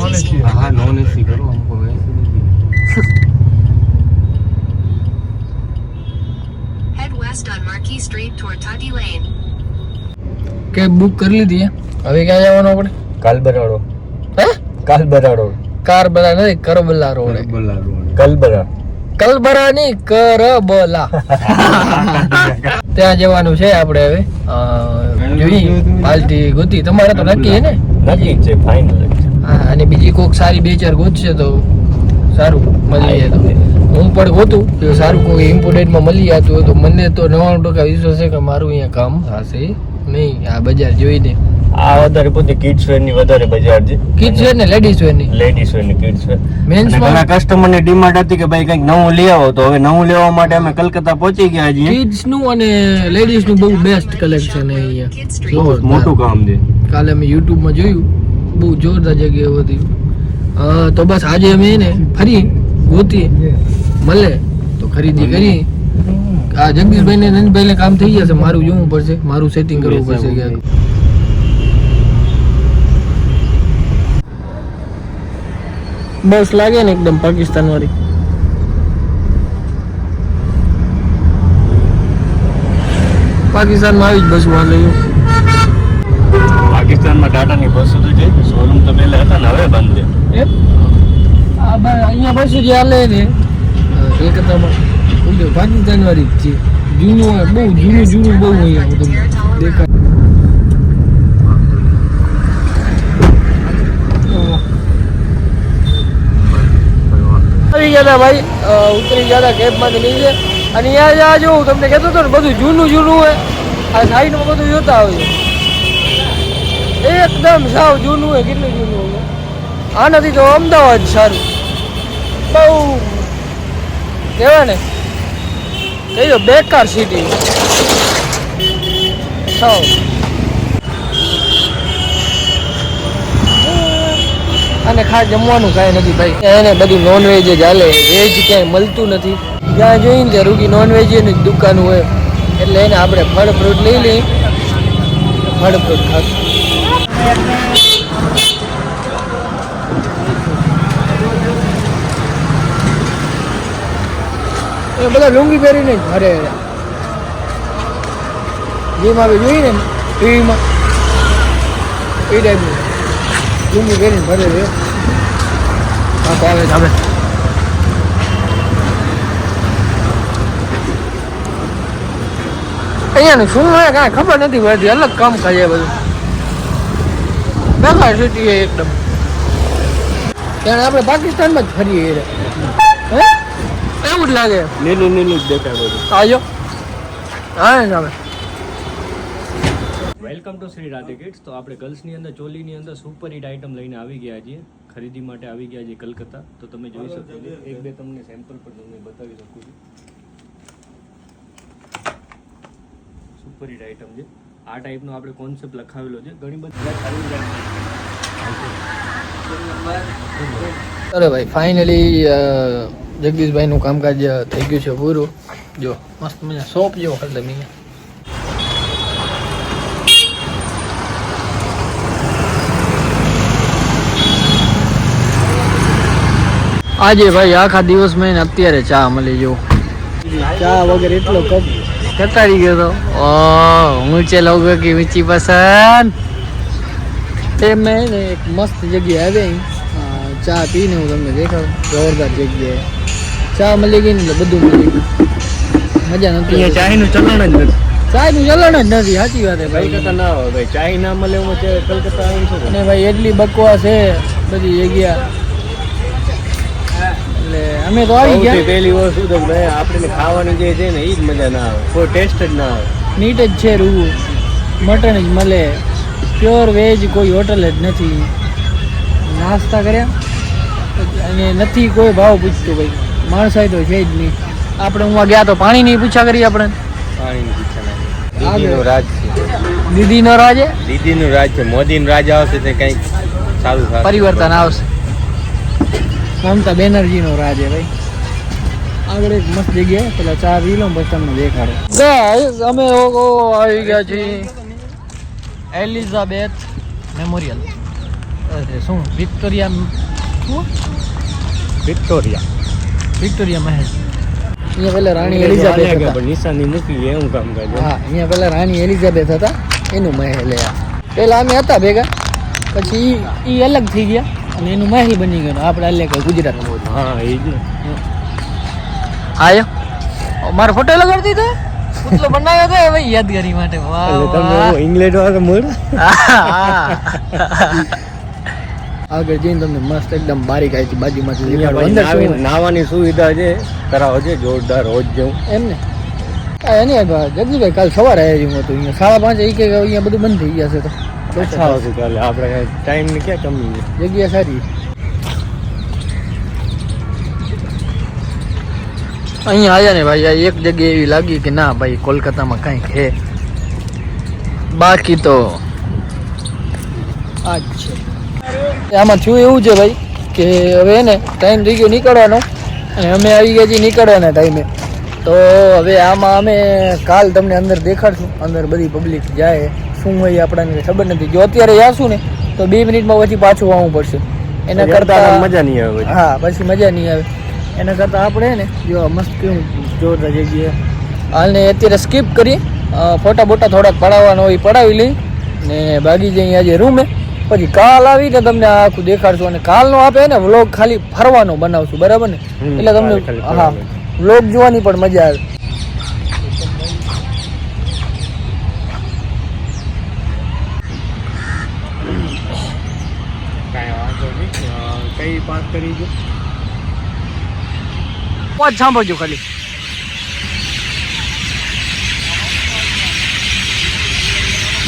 Non AC. હા non AC કરો અમુક હવે એસી નથી કે બુક કરી લીધી હવે ક્યાં જવાનું આપણે કાલ બરાડો હે? કાલ બરાડો કાર બરા નહીં કરબલા રોડ. કરબલા કલબરા. કલબરા નહીં કરબલા. ત્યાં જવાનું છે આપણે હવે. જોઈ પાલટી ગોતી. તમારે તો નક્કી ને? નક્કી છે ફાઇનલ હા અને બીજી કોઈક સારી બે ચાર ગોતશે તો સારું મળી જાય હું પણ ગોતું કે સારું કોઈ ઇમ્પોર્ટેન્ટમાં મળી જતું હોય તો મને તો નવ્વાણું ટકા વિશ્વાસ છે કે મારું અહીંયા કામ થશે નહીં આ બજાર જોઈને. આ વધારે પોતે કિડ્સ વેરની વધારે બજાર છે. કિડ્સ વેર ને લેડીઝ વેરની? લેડીઝ વેરની કિડ્સ વેર મેન્સ ઘણા કસ્ટમરની ડિમાન્ડ હતી કે ભાઈ કંઈક નવું લઈ આવો તો હવે નવું લેવા માટે અમે કલકત્તા પહોંચી ગયા છીએ. કિડ્સનું અને લેડીઝનું બહુ બેસ્ટ કલેક્શન છે અહીંયા. જ મોટું કામ છે. કાલે અમે YouTube માં જોયું. બહુ જોરદાર જગ્યાએ હતી. અ, તો બસ આજે અમે એને ફરી ગોતીએ મળે તો ખરીદી કરી. આ જગદીશભાઈ ને નંદભાઈ ને કામ થઈ જશે મારું જોવું પડશે મારું સેટિંગ કરવું પડશે ક્યાંક. બસ લાગે ને એકદમ પાકિસ્તાન વાળી પાકિસ્તાનમાં આવી જ બસમાં લઈ પાકિસ્તાનમાં ટાટાની બસો તો છે શોરૂમ તો પહેલા હતા ને હવે બંધ છે. અહીંયા પાછું જે હાલે ને. કલકત્તામાં. પાકિસ્તાન વાળી છે. જૂનું બહુ જૂનું જૂનું બહુ અહીંયા બધું દેખાય. ભાઈ ઉતરી ગયા હતા કેબમાંથી નીચે અને અહીંયા જો તમને કહેતો હતો ને, બધું જૂનું જૂનું હોય. આ સાઈડમાં બધું જોતા હોય એકદમ સાવ જૂનું હોય કેટલું જૂનું હોય આનાથી તો અમદાવાદ સારું. બહુ કહેવાય ને કહી બેકાર સિટી સાવ. અને ખાસ જમવાનું કાંઈ નથી ભાઈ. એને બધું નોનવેજ જ હાલે વેજ ક્યાંય મળતું નથી. જ્યાં જોઈને ત્યાં રૂગી નોનવેજની દુકાન હોય. એટલે એને આપણે ફળ ફ્રૂટ લઈ લઈ ફળ ફ્રૂટ ખાશું. એ બધા લુંગી પહેરીને જ ફરે જેમ આપણે જોઈએ ને ટીવીમાં એ ટાઈપનું લુંગી પહેરીને ભરે છે કાંકો આવે છે આપણે અહીંયાનું શું હોય કાંઈ ખબર નથી પડતી અલગ કામ ખાય બધું. બેકાર સિટી છે એકદમ. ત્યાં આપણે પાકિસ્તાનમાં જ ફરીએ હે? એવું જ લાગે? લીલું લીલું જ દેખાય બધું. આજો. હા ને સામે welcome to Shri Radhe kids તો આપણે ગર્લ્સની અંદર ચોલીની અંદર સુપર હિટ આઇટમ લઈને આવી ગયા છીએ. ખરીદી માટે આવી ગયા છીએ કલકત્તા. તો તમે જોઈ શકો છો. એક બે તમને સેમ્પલ પણ તમને બતાવી શકું છું. સુપર હિટ આઇટમ છે. આ ટાઈપનો આપણે કોન્સેપ્ટ લખાવેલો છે. ઘણી બધી અરે ભાઈ ફાઇનલી જગદીશભાઈનું કામકાજ થઈ ગયું છે પૂરું. જો મસ્ત મજા સોપ જેવો હશે અહીંયા. આજે ભાઈ આખા દિવસ મેં અત્યારે ચા મળી જો ચા વગર એટલો કપ કટાડી ગયો તો? ઓ ઊંચે લોગો કે ઊંચી પસંદ. તે મેં એક મસ્ત જગ્યા આવે ચા પીને હું તમને દેખાડું. જોરદાર જગ્યાએ. ચા મળી ગઈ ને એટલે બધું મળી ગયું. મજા નથી અહીંયા ચાયનું ચલણ જ નથી. ચાયનું ચલણ જ નથી સાચી વાત ભાઈ. કલકત્તા ના હોય ભાઈ. ચાય ના મળે છે કલકત્તા આવીને શું ને ભાઈ એટલી બકવાસ છે બધી જગ્યા. એટલે અમે તો આવી ગયા. પહેલી વસ્તુ તો ભાઈ આપણે ખાવાની જે છે ને એ જ મજા ના આવે. કોઈ ટેસ્ટ જ ના આવે. નીટ જ છે રૂ મટન જ મળે. પ્યોર વેજ કોઈ હોટલ જ નથી. નાસ્તા કર્યા. અને નથી કોઈ ભાવ પૂછતું ભાઈ. માણસાઈ તો છે જ નહીં. આપણે હું ગયા તો પાણી નહીં પૂછા કરી આપણે. ના આગળ. દીદીનું રાજ છે. દીદીનો રાજે દીદીનું રાજ છે. મોદીનું રાજ આવશે તે કંઈક સારું પરિવર્તન આવશે. મમતા બેનર્જીનો રાજ છે ભાઈ. આગળ એક મસ્ત જગ્યાએ પેલા ચા પી લો પછી તમને દેખાડો. ગાઈસ અમે આવી ગયા છીએ. એલિઝાબેથ મેમોરિયલ અરે શું? વિક્ટોરિયા શું? વિક્ટોરિયા વિક્ટોરિયા મહેલ. અહીંયા પહેલા રાણી એલિઝાબેથ હતા. નિશાની મૂકી એવું કામકાજ હા અહીંયા પહેલા રાણી એલિઝાબેથ હતા એનું મહેલ પહેલા અમે હતા ભેગા પછી એ અલગ થઈ ગયા. અને એનું મહેલ બની ગયું આપણે અલગ ગુજરાત હા એ જ આયો. મારો ફોટો લગાડતી દીધો? પુતલો બનાવ્યો તો હવે યાદગારી માટે. વાહ તમે ઇંગ્લેન્ડ વાળા મૂળ આગળ જઈને તમને મસ્ત એકદમ બારીક આવી બાજુમાંથી નાવાની સુવિધા છે કરાવો છે જોરદાર રોજ જેવું. એમ ને? એની જગદીભાઈ કાલ સવારે આવ્યું હતું અહીંયા સાડા પાંચે એ કે અહીંયા બધું બંધ થઈ ગયા છે તો. અચ્છા આવશે કાલે આપણે ટાઈમની સારી અહીંયા આવ્યા ને ભાઈ એક જગ્યા એવી લાગી કે ના ભાઈ, કોલકાતામાં કંઈક છે. બાકી તો આ આમાં થયું એવું છે ભાઈ, કે હવે ને ટાઈમ થઈ ગયો નીકળવાનો. અને અમે આવી ગયા છીએ નીકળવાના ટાઈમે તો હવે આમાં અમે કાલ તમને અંદર દેખાડશું, અંદર બધી પબ્લિક જાય. શું હોય આપણને ખબર નથી. જો અત્યારે જાશું ને તો બે મિનિટમાં પછી પાછું આવવું પડશે. એના કરતા મજા નહીં આવે હા પછી મજા નહીં આવે. એના કરતાં આપણે ને જો મસ્ત કેવું જોરદાર જગ્યાએ હાલને અત્યારે સ્કીપ કરી ફોટા બોટા થોડાક પડાવવાનો હોય પડાવી લઈ ને બાગી જઈ આજે રૂમે. પછી કાલ આવીને તમને આખું દેખાડશું અને કાલનો આપે ને વ્લોગ ખાલી ફરવાનો બનાવશું બરાબર ને? એટલે તમને હા વ્લોગ જોવાની પણ મજા આવે કાંઈ વાંધો નહીં અ, કઈ પાંચ કરી દો પાંચ સાંભળજો ખાલી.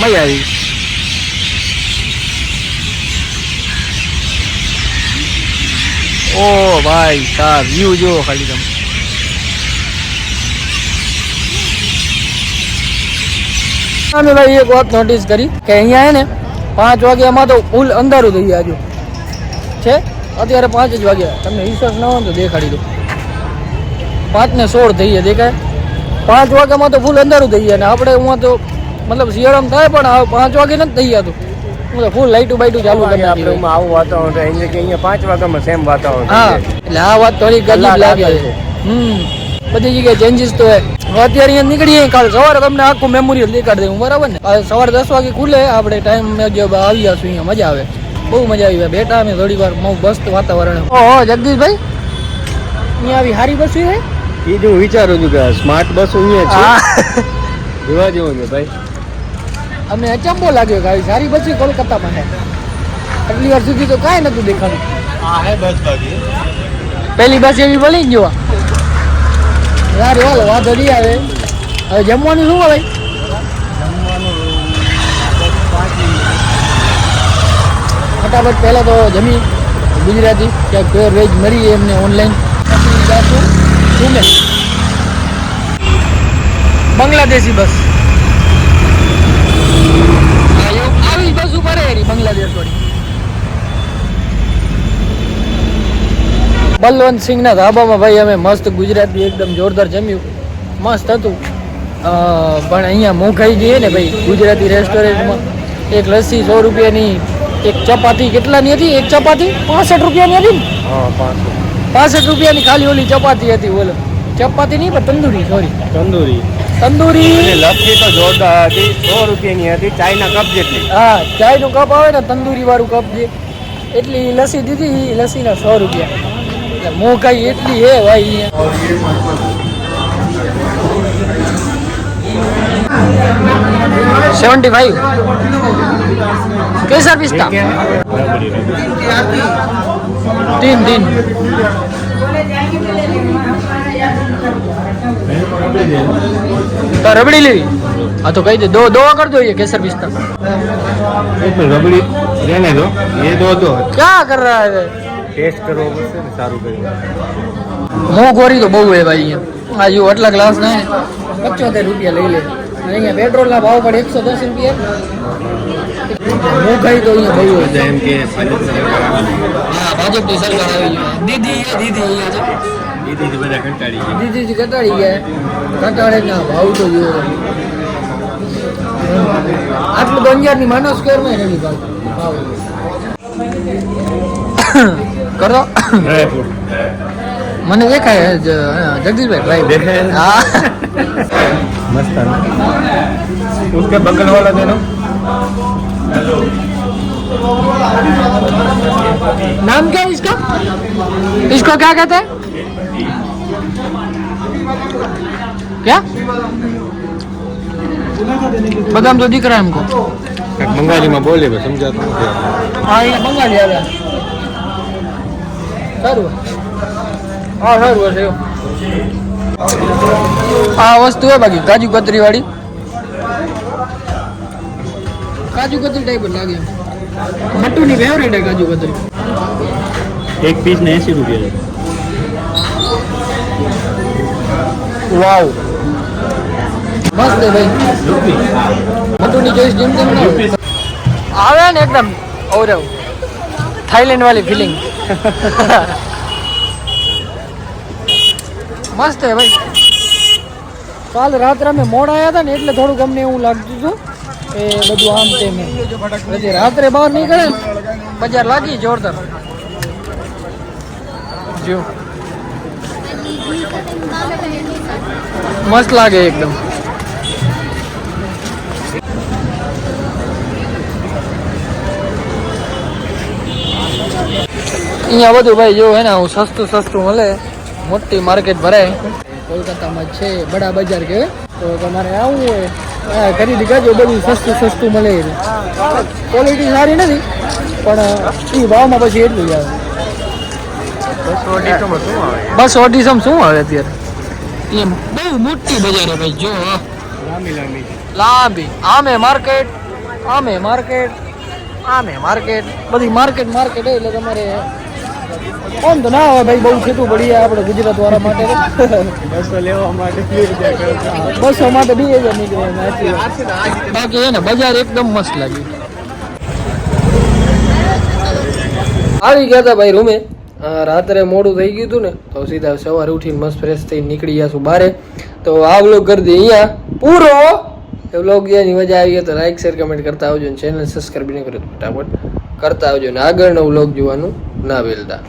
મજા આવી. ઓ ભાઈ સાહેબ વ્યૂ જુઓ ખાલી તમે. ભાઈ એક વાત નોટિસ કરી કે અહીંયા હે ને પાંચ વાગ્યામાં તો ફૂલ અંધારું થઈ ગયા છે? અત્યારે પાંચ જ વાગ્યા. તમને વિશ્વાસ ન હોય તો દેખાડી દો. પાંચ ને સોળ થઈ ગયા દેખાય? પાંચ વાગ્યામાં તો ફૂલ અંધારું થઈ ગયા ને આપણે હું તો મતલબ શિયાળામાં થાય પણ પાંચ વાગે નથી થઈ ગયા હું તો ફૂલ લાઈટું બાઈટું ચાલુ કરી આપણે આવું વાતાવરણ થાય એટલે કે અહીંયા પાંચ વાગ્યામાં સેમ વાતાવરણ હા એટલે આ વાત થોડી ગજબ લાગે. છે. હમ બધી જગ્યાએ ચેન્જીસ તો અત્યારે અહીંયા નીકળીએ કાલ સવારે તમને આખું મેમોરિયલ દેખાડી દઉં બરાબર ને? સવારે દસ વાગે ખુલે આપણે ટાઈમ આવી જશું અહીંયા મજા આવે. બહુ મજા આવી બેઠા અમે થોડી વાર બહુ મસ્ત વાતાવરણ. ઓહો જગદીશભાઈ? અહીંયા આવી સારી બસ છે? એ જો હું વિચારું છું કે સ્માર્ટ બસ અહીંયા છે. જોવા જેવું છે ભાઈ. અમને અચંબો લાગ્યો કે આવી સારી બસ કોલકાતામાં છે આટલી વાર સુધી તો કાંઈ નતું દેખાડું હા હે બસ બાકી પહેલી બસ એવી જ જોવા. યાર વાલો વાંધો નહીં આવે. હવે જમવાનું શું ભાઈ ફટાફટ પહેલાં તો જમી ગુજરાતી ક્યાંક પ્યોર વેજ મળી એમને ઓનલાઈન પછી જાશું સુમે બાંગ્લાદેશી બસ. આવી બસ ઉપર હેરી બાંગ્લાદેશ વાળી. બલવંત સિંહના ધાબામાં ભાઈ અમે મસ્ત ગુજરાતી એકદમ જોરદાર જમ્યું. મસ્ત હતું. પણ અહીંયા મોંઘાઈ ગઈ ને ભાઈ ગુજરાતી રેસ્ટોરન્ટમાં એક લસ્સી સો રૂપિયાની એક ચપાતી કેટલાની હતી? એક ચપાતી? પાસઠ રૂપિયાની હતી ને? પાસઠ. રૂપિયાની ખાલી ઓલી ચપાતી હતી બોલો ચપાતી નહીં પણ તંદુરી સોરી તંદૂરી. તંદુરી. લસ્સી તો જોરદાર હતી સો રૂપિયાની હતી ચાયના કપ જેટલી. હા ચાયનું કપ આવે ને તંદુરી વાળું કપ જે. એટલી લસ્સી દીધી એ લસ્સીના સો રૂપિયા. એટલે મોંઘાઈ એટલી હે ભાઈ અહીંયા. Seventy five. कैसा सर्विस था तीन तीन। तो रबड़ी ली हाँ तो कही दे दो दो कर दो ये केसर पिस्ता तो रबड़ी लेने दो। ये दो दो। क्या कर रहा है? टेस्ट करो सारू करो। મોંઘવારી તો બહુ હે ભાઈ અહીંયા આ જો આટલા ગ્લાસ ને પચોતેર રૂપિયા લઈ લે. અને અહીંયા પેટ્રોલના ભાવ પણ એકસો દસ રૂપિયા. મોંઘાઈ તો અહીંયા બહુ હોય. એમ કે હા ભાજપની સરકાર આવી ગઈ. દીદી દીદી અહીંયા છે. દીદી બધા કંટાળી ગયા. દીદી કટાડી ગયા. કટાડે ના ભાવ તો જો આટલું તો અંજારની માનો સ્ક્વેરમાં નથી ભાવ. ભાવ. કરો. ડ્રાય ફ્રૂટ મને દેખાય જ- જગદીશભાઈ દેખાય? ડ્રાઈવ હા मस्त है ना उसके बगल वाला दे दो नाम क्या है इसका इसको क्या कहते हैं क्या बदाम तो दिख रहा है हमको बंगाली में बोले बस समझाता हूँ क्या હા એ બંગાળી આવે સારું હા સારું હશે આ વસ્તુ હોય બાકી કાજુ કતરી વાળી કાજુ કતરી ટાઈપ જ લાગે. મટ્ટુ ની ફેવરેટ હે કાજુ કતરી. એક પીસ ને 80 રૂપિયા વાવ. મસ્ત ભાઈ. મટ્ટુ ની જોઈશ જેમ તેમ આવે ને એકદમ ઓરવ. થાઈલેન્ડ વાળી ફિલિંગ મસ્ત હે ભાઈ. કાલ રાત્રે અમે મોડા આવ્યા હતા ને એટલે થોડુંક અમને એવું લાગતું હતું એ બધું આમ તેમ રાત્રે બહાર નીકળે ને, બજાર લાગી જોરદાર. જો. મસ્ત લાગે એકદમ. અહીંયા બધું ભાઈ જો હે ને હું સસ્તું સસ્તું મળે. મોટી માર્કેટ ભરાય કોલકાતામાં છે બડા બજાર કે. તો તમારે આવવું હોય ખરીદી કરજો બધું સસ્તું સસ્તું મળે ક્વોલિટી સારી નથી પણ એ ભાવમાં પછી એટલું જ આવે. બસ ઓડિશમ શું આવે? અત્યારે? એમ બહુ મોટી બજાર ભાઈ જો લાંબી લાંબી. લાંબી. આમે માર્કેટ આમે માર્કેટ આમે માર્કેટ. બધી માર્કેટ માર્કેટ એટલે તમારે ઓમ તો ના હોય ભાઈ બહુ છેટું પડી જાય આપણે ગુજરાત વાળા માટે. બસો લેવા માટે બસો માટે બે હજાર નીકળે. બાકી એને બજાર એકદમ મસ્ત લાગ્યું. આવી ગયા હતા ભાઈ રૂમે. રાત્રે મોડું થઈ ગયું હતું ને તો સીધા સવારે ઉઠીને મસ્ત ફ્રેશ થઈ નીકળી ગયા છું બારે. તો આ વ્લોગ કરી દે અહીંયા. પૂરો! એ વ્લોગની મજા આવી ગઈ તો લાઈક શેર કમેન્ટ કરતા આવજો ને ચેનલ સબસ્ક્રાઈબ નહીં કર્યું ફટાફટ કરતા આવજો ને આગળનો વ્લોગ જોવાનું. ના ભૂલતા